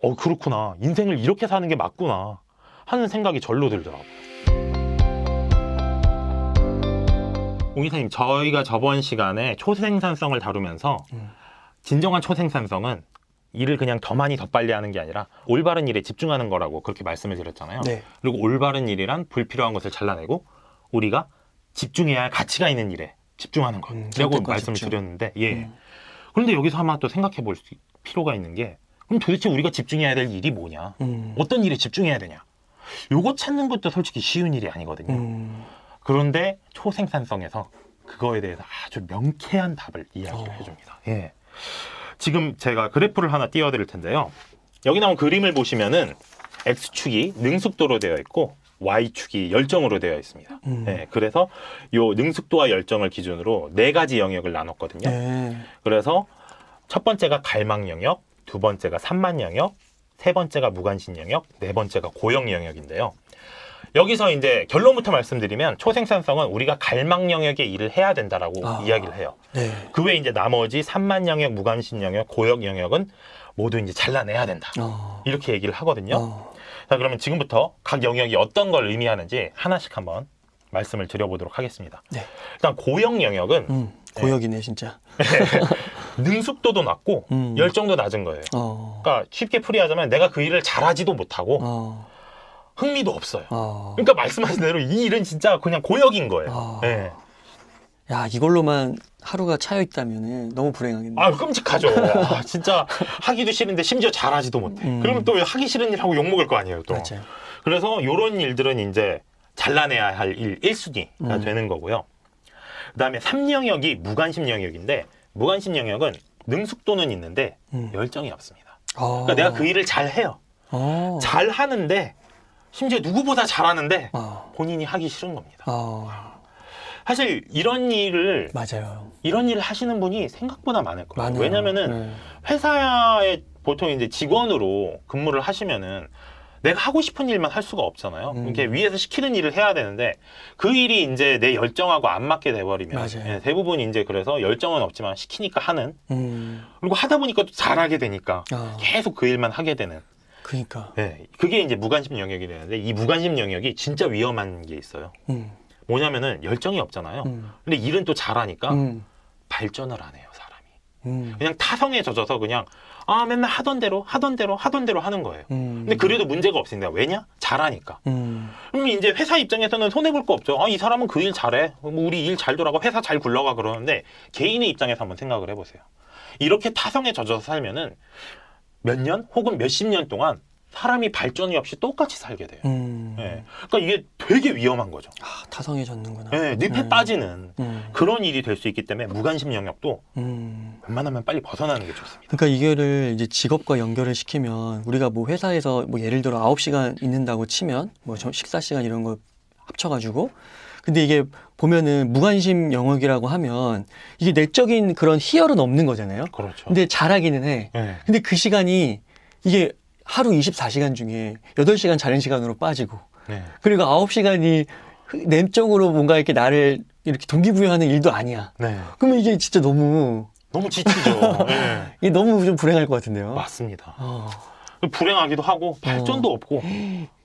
어 그렇구나 인생을 이렇게 사는 게 맞구나 하는 생각이 절로 들더라고요. 오 기사님 저희가 저번 시간에 초생산성을 다루면서 음. 진정한 초생산성은 일을 그냥 더 많이 더 빨리 하는 게 아니라 올바른 일에 집중하는 거라고 그렇게 말씀을 드렸잖아요. 네. 그리고 올바른 일이란 불필요한 것을 잘라내고 우리가 집중해야 할 가치가 있는 일에 집중하는 음, 것이라고 선택과 말씀을 집중. 드렸는데 예. 음. 그런데 여기서 한번 또 생각해 볼 수- 필요가 있는 게 그럼 도대체 우리가 집중해야 될 일이 뭐냐? 음. 어떤 일에 집중해야 되냐? 요거 찾는 것도 솔직히 쉬운 일이 아니거든요. 음. 그런데 초생산성에서 그거에 대해서 아주 명쾌한 답을 이야기를 어. 해줍니다. 예. 지금 제가 그래프를 하나 띄워드릴 텐데요. 여기 나온 그림을 보시면은 X축이 능숙도로 되어 있고 Y축이 열정으로 되어 있습니다. 음. 예, 그래서 요 능숙도와 열정을 기준으로 네 가지 영역을 나눴거든요. 네. 그래서 첫 번째가 갈망 영역, 두 번째가 산만 영역, 세 번째가 무관심 영역, 네 번째가 고형 영역인데요. 여기서 이제 결론부터 말씀드리면 초생산성은 우리가 갈망 영역의 일을 해야 된다라고 아. 이야기를 해요. 네. 그 외에 이제 나머지 산만 영역, 무관심 영역, 고형 영역은 모두 이제 잘라내야 된다. 어. 이렇게 얘기를 하거든요. 어. 자, 그러면 지금부터 각 영역이 어떤 걸 의미하는지 하나씩 한번 말씀을 드려보도록 하겠습니다. 네. 일단 고형 영역은 음. 고역이네 진짜. 능숙도도 낮고 음. 열정도 낮은 거예요. 어. 그러니까 쉽게 풀이하자면 내가 그 일을 잘하지도 못하고 어. 흥미도 없어요. 어. 그러니까 말씀하신 대로 이 일은 진짜 그냥 고역인 거예요. 아. 예. 야 이걸로만 하루가 차여 있다면은 너무 불행하겠네. 아 끔찍하죠. 아, 진짜 하기도 싫은데 심지어 잘하지도 못해. 음. 그러면 또 하기 싫은 일 하고 욕 먹을 거 아니에요. 또. 맞아요. 그래서 이런 일들은 이제 잘라내야 할일 1순위가 음. 되는 거고요. 그 다음에 3영역이 무관심 영역인데 무관심 영역은 능숙도는 있는데 음. 열정이 없습니다. 어. 그러니까 내가 그 일을 잘 해요. 어. 잘 하는데 심지어 누구보다 잘하는데 어. 본인이 하기 싫은 겁니다. 어. 사실 이런 일을 맞아요. 이런 일을 하시는 분이 생각보다 많을 거예요. 왜냐면은 네. 회사에 보통 이제 직원으로 근무를 하시면은 내가 하고 싶은 일만 할 수가 없잖아요. 음. 이렇게 위에서 시키는 일을 해야 되는데 그 일이 이제 내 열정하고 안 맞게 돼버리면 맞아요. 예, 대부분 이제 그래서 열정은 없지만 시키니까 하는 음. 그리고 하다 보니까 또 잘하게 되니까 아. 계속 그 일만 하게 되는 그니까. 예, 그게 이제 무관심 영역이 되는데 이 무관심 영역이 진짜 위험한 게 있어요. 음. 뭐냐면은 열정이 없잖아요. 음. 근데 일은 또 잘하니까 음. 발전을 안 해요. 음. 그냥 타성에 젖어서 그냥 아 맨날 하던 대로 하던 대로 하던 대로 하는 거예요. 음. 근데 그래도 문제가 없습니다. 왜냐? 잘하니까. 음. 그럼 이제 회사 입장에서는 손해 볼 거 없죠. 아 이 사람은 그 일 잘해. 뭐 우리 일 잘 돌아가 회사 잘 굴러가 그러는데 개인의 입장에서 한번 생각을 해보세요. 이렇게 타성에 젖어서 살면은 몇 년 혹은 몇십 년 동안 사람이 발전이 없이 똑같이 살게 돼요. 음. 예. 그러니까 이게 되게 위험한 거죠. 아, 타성에 젖는구나. 예, 늪에 음. 빠지는 음. 그런 일이 될 수 있기 때문에 무관심 영역도 음. 웬만하면 빨리 벗어나는 게 좋습니다. 그러니까 이거를 이제 직업과 연결을 시키면 우리가 뭐 회사에서 뭐 예를 들어 9시간 있는다고 치면 뭐 저- 식사 시간 이런 거 합쳐 가지고 근데 이게 보면은 무관심 영역이라고 하면 이게 내적인 그런 희열은 없는 거잖아요. 그렇죠. 근데 잘하기는 해. 예. 근데 그 시간이 이게 하루 24시간 중에 8시간 자는 시간으로 빠지고 네. 그리고 9시간이 내적으로 뭔가 이렇게 나를 이렇게 동기부여하는 일도 아니야. 네. 그러면 이게 진짜 너무 너무 지치죠. 예. 이게 너무 좀 불행할 것 같은데요. 맞습니다. 어. 불행하기도 하고 발전도 없고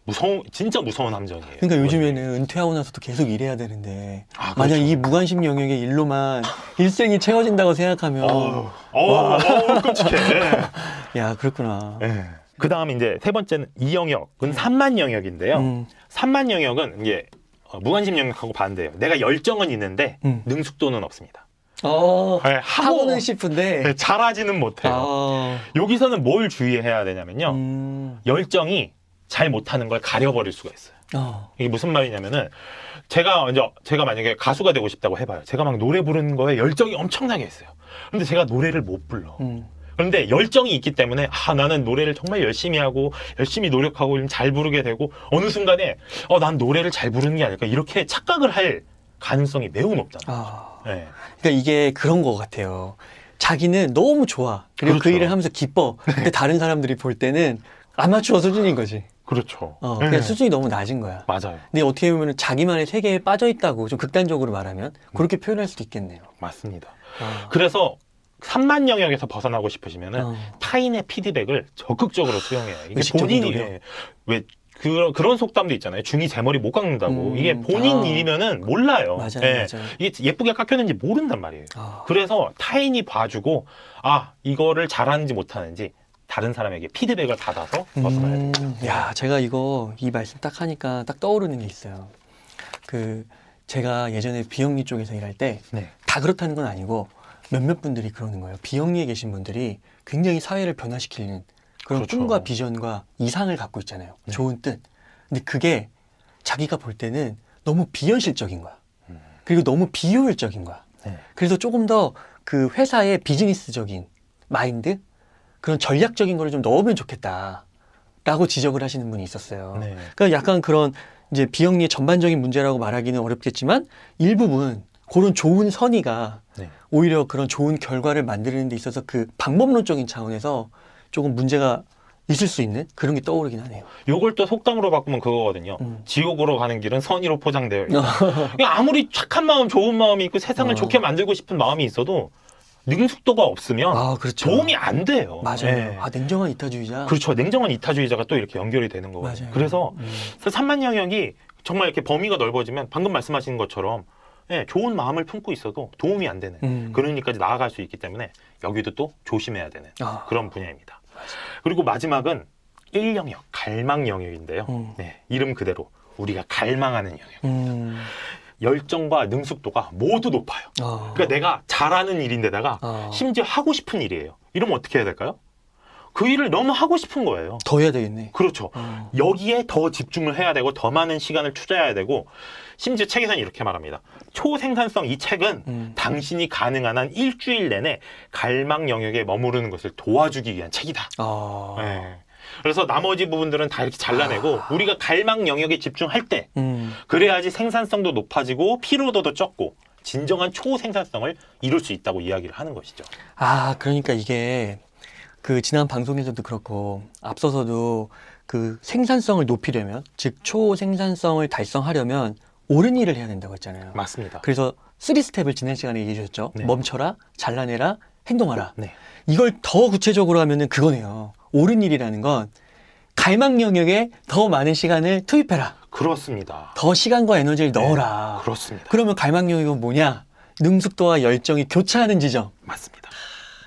무서운 진짜 무서운 함정이에요. 그러니까 요즘에는 은퇴하고 나서도 계속 일해야 되는데 아, 만약 그렇죠. 이 무관심 영역의 일로만 일생이 채워진다고 생각하면 어우, 어우, 어우, 끔찍해. 야 그렇구나. 예. 그 다음 이제 세 번째는 이 영역은 산만 영역인데요. 음, 산만 영역은 이게 어, 무관심 영역하고 반대예요. 내가 열정은 있는데 음. 능숙도는 없습니다. 어, 예, 하고 하고는 싶은데 예, 잘하지는 못해요. 아, 여기서는 뭘 주의해야 되냐면요. 음, 열정이 잘 못하는 걸 가려버릴 수가 있어요. 어, 이게 무슨 말이냐면은 제가 이제 제가 만약에 가수가 되고 싶다고 해봐요. 제가 막 노래 부르는 거에 열정이 엄청나게 있어요. 근데 제가 노래를 못 불러. 음, 그런데 열정이 있기 때문에 아 나는 노래를 정말 열심히 하고 열심히 노력하고 좀 잘 부르게 되고 어느 순간에 어 난 노래를 잘 부르는 게 아닐까 이렇게 착각을 할 가능성이 매우 높잖아요. 아, 네. 그러니까 이게 그런 것 같아요. 자기는 너무 좋아. 그리고 그 그렇죠. 일을 하면서 기뻐. 근데 다른 사람들이 볼 때는 아마추어 수준인 거지. 그렇죠. 어, 네. 그냥 수준이 너무 낮은 거야. 맞아요. 근데 어떻게 보면 자기만의 세계에 빠져 있다고 좀 극단적으로 말하면 그렇게 표현할 수도 있겠네요. 맞습니다. 아, 그래서 3만 영역에서 벗어나고 싶으시면은 어. 타인의 피드백을 적극적으로 수용해요. 이게 의식적인 본인이 노력. 예, 왜 그런 그런 속담도 있잖아요. 중이 제 머리 못 깎는다고. 음, 이게 본인 아. 일이면은 몰라요. 맞아요, 예. 맞아요. 이게 예쁘게 깎였는지 모른단 말이에요. 아. 그래서 타인이 봐주고 아 이거를 잘하는지 못하는지 다른 사람에게 피드백을 받아서 벗어나야 돼요. 음, 야, 제가 이거 이 말씀 딱 하니까 딱 떠오르는 게 있어요. 그 제가 예전에 비영리 쪽에서 일할 때 다 네. 그렇다는 건 아니고 몇몇 분들이 그러는 거예요. 비영리에 계신 분들이 굉장히 사회를 변화시키는 그런 그렇죠. 꿈과 비전과 이상을 갖고 있잖아요. 네. 좋은 뜻. 근데 그게 자기가 볼 때는 너무 비현실적인 거야. 음. 그리고 너무 비효율적인 거야. 네. 그래서 조금 더 그 회사의 비즈니스적인 마인드 그런 전략적인 거를 좀 넣으면 좋겠다. 라고 지적을 하시는 분이 있었어요. 네. 그러니까 약간 그런 이제 비영리의 전반적인 문제라고 말하기는 어렵겠지만 일부분 그런 좋은 선의가 네. 오히려 그런 좋은 결과를 만드는 데 있어서 그 방법론적인 차원에서 조금 문제가 있을 수 있는 그런 게 떠오르긴 하네요. 요걸 또 속담으로 바꾸면 그거거든요. 음. 지옥으로 가는 길은 선의로 포장되어 있다. 그러니까 아무리 착한 마음, 좋은 마음이 있고 세상을 어. 좋게 만들고 싶은 마음이 있어도 능숙도가 없으면 아, 그렇죠. 도움이 안 돼요. 맞아요. 네. 아, 냉정한 이타주의자. 그렇죠. 냉정한 이타주의자가 또 이렇게 연결이 되는 거거든요. 맞아요. 그래서 음. 3만 영역이 정말 이렇게 범위가 넓어지면 방금 말씀하신 것처럼 예, 좋은 마음을 품고 있어도 도움이 안 되는 음. 그런 일까지 나아갈 수 있기 때문에 여기도 또 조심해야 되는 아. 그런 분야입니다. 그리고 마지막은 1 영역, 갈망 영역인데요. 음. 네, 이름 그대로 우리가 갈망하는 영역. 음. 열정과 능숙도가 모두 높아요. 아. 그러니까 내가 잘하는 일인데다가 아. 심지어 하고 싶은 일이에요. 이러면 어떻게 해야 될까요? 그 일을 너무 하고 싶은 거예요. 더 해야 되겠네. 그렇죠. 어. 여기에 더 집중을 해야 되고 더 많은 시간을 투자해야 되고 심지어 책에서는 이렇게 말합니다. 초생산성 이 책은 음. 당신이 가능한 한 일주일 내내 갈망 영역에 머무르는 것을 도와주기 위한 책이다. 아. 예. 그래서 나머지 부분들은 다 이렇게 잘라내고 우리가 갈망 영역에 집중할 때 음. 그래야지 생산성도 높아지고 피로도도 적고 진정한 초생산성을 이룰 수 있다고 이야기를 하는 것이죠. 아, 그러니까 이게 그 지난 방송에서도 그렇고 앞서서도 그 생산성을 높이려면 즉 초생산성을 달성하려면 옳은 일을 해야 된다고 했잖아요. 맞습니다. 그래서 쓰리 스텝을 지난 시간에 얘기해 주셨죠. 네. 멈춰라, 잘라내라, 행동하라. 네. 이걸 더 구체적으로 하면은 그거네요. 옳은 일이라는 건 갈망 영역에 더 많은 시간을 투입해라. 그렇습니다. 더 시간과 에너지를 넣어라. 네, 그렇습니다. 그러면 갈망 영역은 뭐냐? 능숙도와 열정이 교차하는 지점. 맞습니다.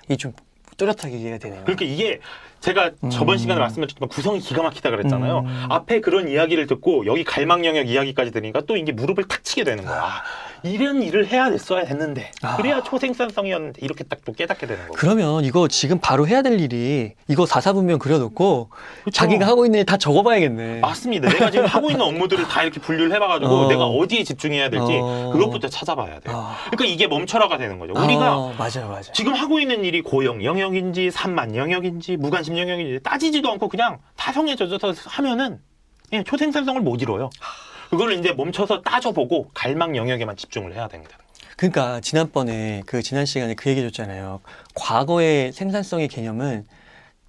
이게 좀 뚜렷하게 이해가 되네요. 그러니까 이게 제가 저번 음. 시간에 말씀드렸지만 구성이 기가 막히다 그랬잖아요. 음. 앞에 그런 이야기를 듣고 여기 갈망 영역 이야기까지 들으니까 또 이게 무릎을 탁 치게 되는 거야. 아, 이런 일을 해야 됐어야 됐는데 아. 그래야 초생산성이었는데 이렇게 딱 또 깨닫게 되는 거고. 그러면 이거 지금 바로 해야 될 일이 이거 사사분명 그려놓고 그쵸? 자기가 하고 있는 일 다 적어봐야겠네. 맞습니다. 내가 지금 하고 있는 업무들을 다 이렇게 분류를 해봐가지고 어. 내가 어디에 집중해야 될지 어. 그것부터 찾아봐야 돼요. 아. 그러니까 이게 멈춰라가 되는 거죠. 우리가 아, 맞아요, 맞아요. 지금 하고 있는 일이 고영 영역인지 산만 영역인지 무관심 영역인지 따지지도 않고 그냥 타성에 젖어서 하면은 예, 초생산성을 못 이뤄요. 그걸 이제 멈춰서 따져보고 갈망 영역에만 집중을 해야 됩니다. 그러니까 지난번에 그 지난 시간에 그 얘기 해줬잖아요. 과거의 생산성의 개념은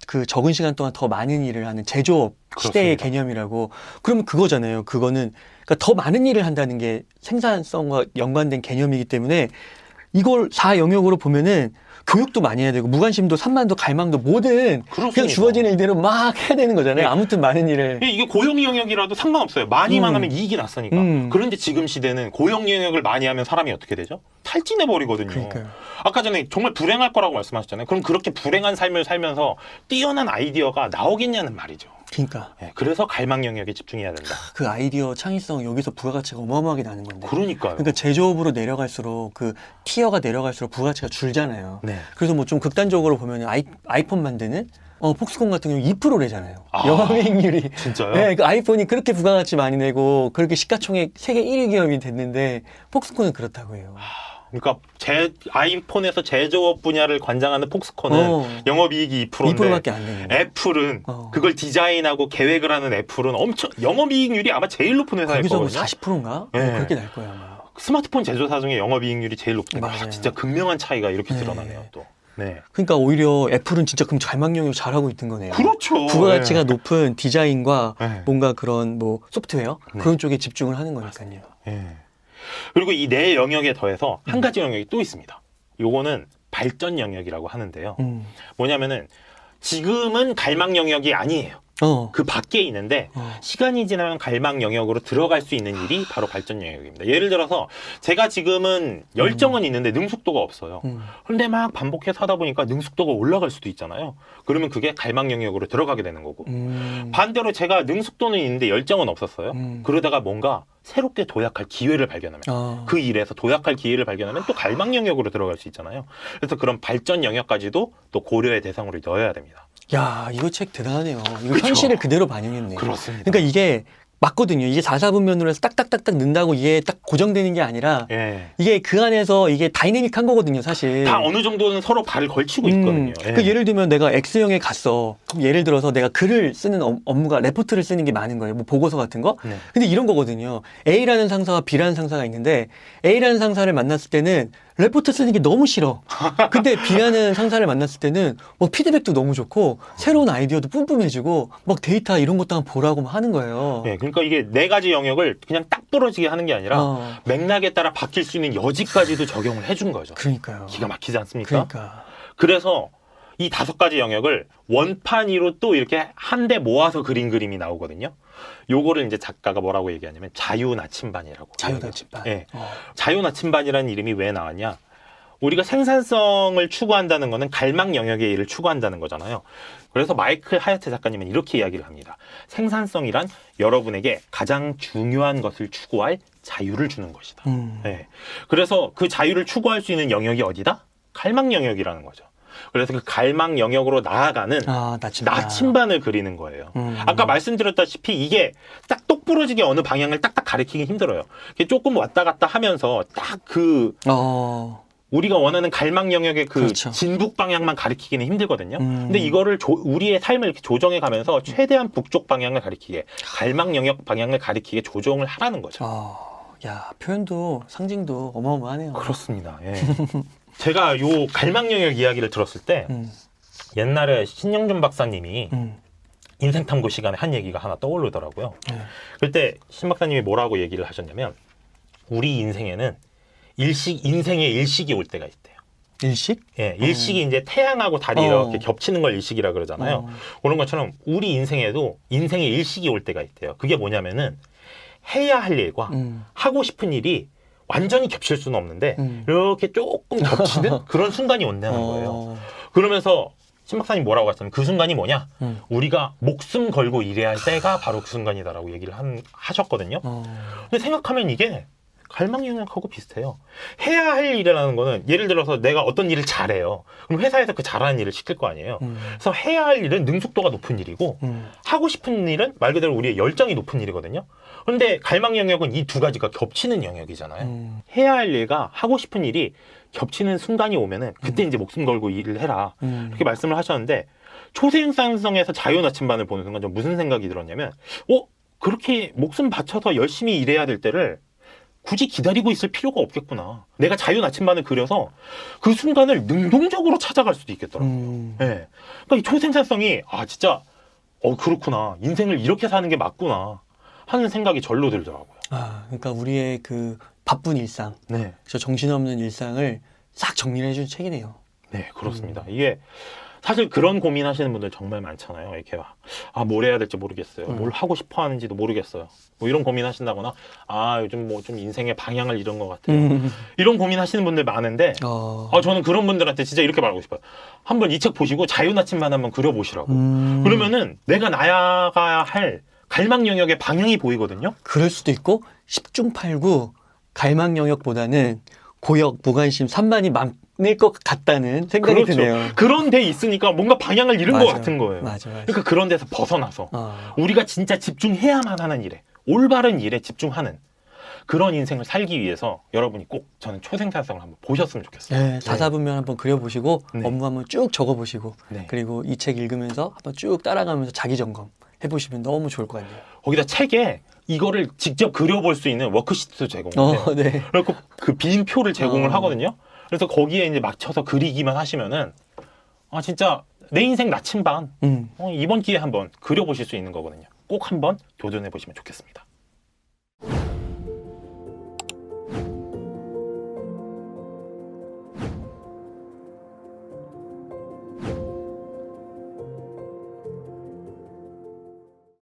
그 적은 시간 동안 더 많은 일을 하는 제조업 시대의 그렇습니다. 개념이라고. 그러면 그거잖아요. 그거는 그러니까 더 많은 일을 한다는 게 생산성과 연관된 개념이기 때문에 이걸 4영역으로 보면은 교육도 많이 해야 되고 무관심도 산만도 갈망도 뭐든 그냥 그렇습니다. 주어지는 일대로 막 해야 되는 거잖아요. 네. 아무튼 많은 일을. 예, 이게 고용 영역이라도 상관없어요. 많이만 음. 하면 이익이 났으니까. 음. 그런데 지금 시대는 고용 영역을 많이 하면 사람이 어떻게 되죠? 탈진해 버리거든요. 그러니까요. 아까 전에 정말 불행할 거라고 말씀하셨잖아요. 그럼 그렇게 불행한 삶을 살면서 뛰어난 아이디어가 나오겠냐는 말이죠. 그러니까 예, 그래서 갈망 영역에 집중해야 된다. 그 아이디어 창의성 여기서 부가가치가 어마어마하게 나는 건데. 그러니까요. 그러니까 제조업으로 내려갈수록 그 티어가 내려갈수록 부가치가 줄잖아요. 네. 그래서 뭐 좀 극단적으로 보면 아이, 아이폰 만드는 어, 폭스콘 같은 경우 2%래잖아요. 아. 영업이익률이. 진짜요? 네, 그 아이폰이 그렇게 부가가치 많이 내고 그렇게 시가총액 세계 1위 기업이 됐는데 폭스콘은 그렇다고 해요. 그러니까 제 아이폰에서 제조업 분야를 관장하는 폭스콘은 어. 영업이익이 2%인데 2%밖에 안 되는 거예요. 애플은 어. 그걸 디자인하고 계획을 하는 애플은 엄청 영업이익률이 아마 제일 높은 회사일 거기서 뭐 거거든요. 40%인가? 네. 그렇게 날 거예요 아마. 스마트폰 제조사 중에 영업이익률이 제일 높은데 아, 맞아요. 진짜 극명한 차이가 이렇게 네. 드러나네요 또. 네. 그러니까 오히려 애플은 진짜 그럼 갈망력을 잘하고 있는 거네요. 그렇죠. 부가가치가 네. 높은 디자인과 네. 뭔가 그런 뭐 소프트웨어 네. 그런 쪽에 집중을 하는 거니까요. 예. 그리고 이 네 영역에 더해서 음. 한 가지 영역이 또 있습니다. 요거는 발전 영역이라고 하는데요. 음. 뭐냐면은 지금은 갈망 영역이 아니에요. 어. 그 밖에 있는데 어. 시간이 지나면 갈망 영역으로 들어갈 수 있는 일이 바로 발전 영역입니다. 예를 들어서 제가 지금은 열정은 있는데 능숙도가 없어요. 음. 근데 막 반복해서 하다 보니까 능숙도가 올라갈 수도 있잖아요. 그러면 그게 갈망 영역으로 들어가게 되는 거고. 음. 반대로 제가 능숙도는 있는데 열정은 없었어요. 음. 그러다가 뭔가 새롭게 도약할 기회를 발견하면 어. 그 일에서 도약할 기회를 발견하면 또 갈망 영역으로 들어갈 수 있잖아요. 그래서 그런 발전 영역까지도 또 고려의 대상으로 넣어야 됩니다. 야, 이거 책 대단하네요. 이거 그쵸? 현실을 그대로 반영했네. 그렇습니다. 그러니까 이게 맞거든요. 이게 자사분면으로 해서 딱딱딱딱 넣는다고 이게 딱 고정되는 게 아니라 예. 이게 그 안에서 이게 다이내믹한 거거든요, 사실. 다 어느 정도는 서로 발을 걸치고 있거든요. 예. 그 예를 들면 내가 X형에 갔어. 그럼 예를 들어서 내가 글을 쓰는 업- 업무가 레포트를 쓰는 게 많은 거예요. 뭐 보고서 같은 거. 네. 근데 이런 거거든요. A라는 상사와 B라는 상사가 있는데 A라는 상사를 만났을 때는 레포트 쓰는 게 너무 싫어. 근데 B라는 상사를 만났을 때는 뭐 피드백도 너무 좋고 새로운 아이디어도 뿜뿜해주고 막 데이터 이런 것도 한번 보라고 막 하는 거예요. 예, 그러니까 이게 네 가지 영역을 그냥 딱 부러지게 하는 게 아니라 어, 맥락에 따라 바뀔 수 있는 여지까지도 적용을 해준 거죠. 그러니까요. 기가 막히지 않습니까? 그러니까. 그래서 이 다섯 가지 영역을 원판 위로 또 이렇게 한데 모아서 그린 그림이 나오거든요. 요거를 이제 작가가 뭐라고 얘기하냐면 자유 나침반이라고. 자유나침반. 예. 어. 자유 나침반이라는 이름이 왜 나왔냐? 우리가 생산성을 추구한다는 거는 갈망 영역의 일을 추구한다는 거잖아요. 그래서 마이클 하야트 작가님은 이렇게 이야기를 합니다. 생산성이란 여러분에게 가장 중요한 것을 추구할 자유를 주는 것이다. 음. 네. 그래서 그 자유를 추구할 수 있는 영역이 어디다? 갈망 영역이라는 거죠. 그래서 그 갈망 영역으로 나아가는 아, 나침반. 나침반을 그리는 거예요. 음. 아까 말씀드렸다시피 이게 딱 똑부러지게 어느 방향을 딱딱 가리키기 힘들어요. 이게 조금 왔다 갔다 하면서 딱그 어. 우리가 원하는 갈망 영역의 그 그렇죠. 진북 방향만 가리키기는 힘들거든요. 음. 근데 이거를 조- 우리의 삶을 이렇게 조정해 가면서 최대한 북쪽 방향을 가리키게 갈망 영역 방향을 가리키게 조정을 하라는 거죠. 어. 야, 표현도 상징도 어마어마하네요. 그렇습니다. 예. 제가 요 갈망 영역 이야기를 들었을 때 음. 옛날에 신영준 박사님이 음. 인생 탐구 시간에 한 얘기가 하나 떠오르더라고요. 네. 그때 신 박사님이 뭐라고 얘기를 하셨냐면 우리 인생에는 일식 인생의 일식이 올 때가 있대요. 일식? 예, 일식이 이제 태양하고 달이 어. 이렇게 겹치는 걸 일식이라 그러잖아요. 어. 그런 것처럼 우리 인생에도 인생의 일식이 올 때가 있대요. 그게 뭐냐면은 해야 할 일과 음. 하고 싶은 일이 완전히 겹칠 수는 없는데 음. 이렇게 조금 겹치는 그런 순간이 온다는 거예요. 어. 그러면서 신 박사님 뭐라고 하셨냐면 그 순간이 뭐냐? 음. 우리가 목숨 걸고 일해야 할 때가 바로 그 순간이다라고 얘기를 한, 하셨거든요. 어. 근데 생각하면 이게 갈망 영역하고 비슷해요. 해야 할 일이라는 거는 예를 들어서 내가 어떤 일을 잘해요. 그럼 회사에서 그 잘하는 일을 시킬 거 아니에요. 음. 그래서 해야 할 일은 능숙도가 높은 일이고 음. 하고 싶은 일은 말 그대로 우리의 열정이 높은 일이거든요. 그런데 갈망 영역은 이 두 가지가 겹치는 영역이잖아요. 음. 해야 할 일과 하고 싶은 일이 겹치는 순간이 오면은 그때 이제 목숨 걸고 일을 해라. 음. 이렇게 말씀을 하셨는데 초생 산성에서 자유 나침반을 보는 순간 좀 무슨 생각이 들었냐면 어 그렇게 목숨 바쳐서 열심히 일해야 될 때를 굳이 기다리고 있을 필요가 없겠구나. 내가 자유 나침반을 그려서 그 순간을 능동적으로 찾아갈 수도 있겠더라고. 요 음. 예. 그러니까 이 초생산성이 아 진짜 어 그렇구나. 인생을 이렇게 사는 게 맞구나 하는 생각이 절로 들더라고요. 아, 그러니까 우리의 그 바쁜 일상, 네. 저 정신없는 일상을 싹 정리를 해준 책이네요. 네, 그렇습니다. 이게 사실 그런 고민하시는 분들 정말 많잖아요. 이렇게 막, 아, 뭘 해야 될지 모르겠어요. 음. 뭘 하고 싶어 하는지도 모르겠어요. 뭐 이런 고민하신다거나, 아, 요즘 뭐 좀 인생의 방향을 잃은 것 같아요. 음. 이런 고민하시는 분들 많은데, 어. 아, 저는 그런 분들한테 진짜 이렇게 말하고 싶어요. 한번 이 책 보시고 자유나침반 한번 그려보시라고. 음. 그러면은 내가 나아가야 할 갈망 영역의 방향이 보이거든요. 그럴 수도 있고 10중 8구 갈망 영역보다는 고역, 무관심, 산만이 많을 것 같다는 생각이 그렇죠. 드네요. 그런 데 있으니까 뭔가 방향을 잃은 맞아. 것 같은 거예요. 맞아, 맞아. 그러니까 그런 데서 벗어나서 어. 우리가 진짜 집중해야만 하는 일에 올바른 일에 집중하는 그런 인생을 살기 위해서 여러분이 꼭 저는 초생산성을 한번 보셨으면 좋겠어요. 네, 사사분면 한번 그려보시고 네. 업무 한번 쭉 적어보시고 네. 그리고 이 책 읽으면서 한번 쭉 따라가면서 자기 점검 해보시면 너무 좋을 것 같네요. 거기다 책에 이거를 직접 그려볼 수 있는 워크시트도 제공해요. 어, 네. 그리고 그 빈 표를 제공을 어. 하거든요. 그래서 거기에 이제 맞춰서 그리기만 하시면은 아 진짜 내 인생 나침반 음. 어, 이번 기회에 한번 그려보실 수 있는 거거든요. 꼭 한번 도전해 보시면 좋겠습니다.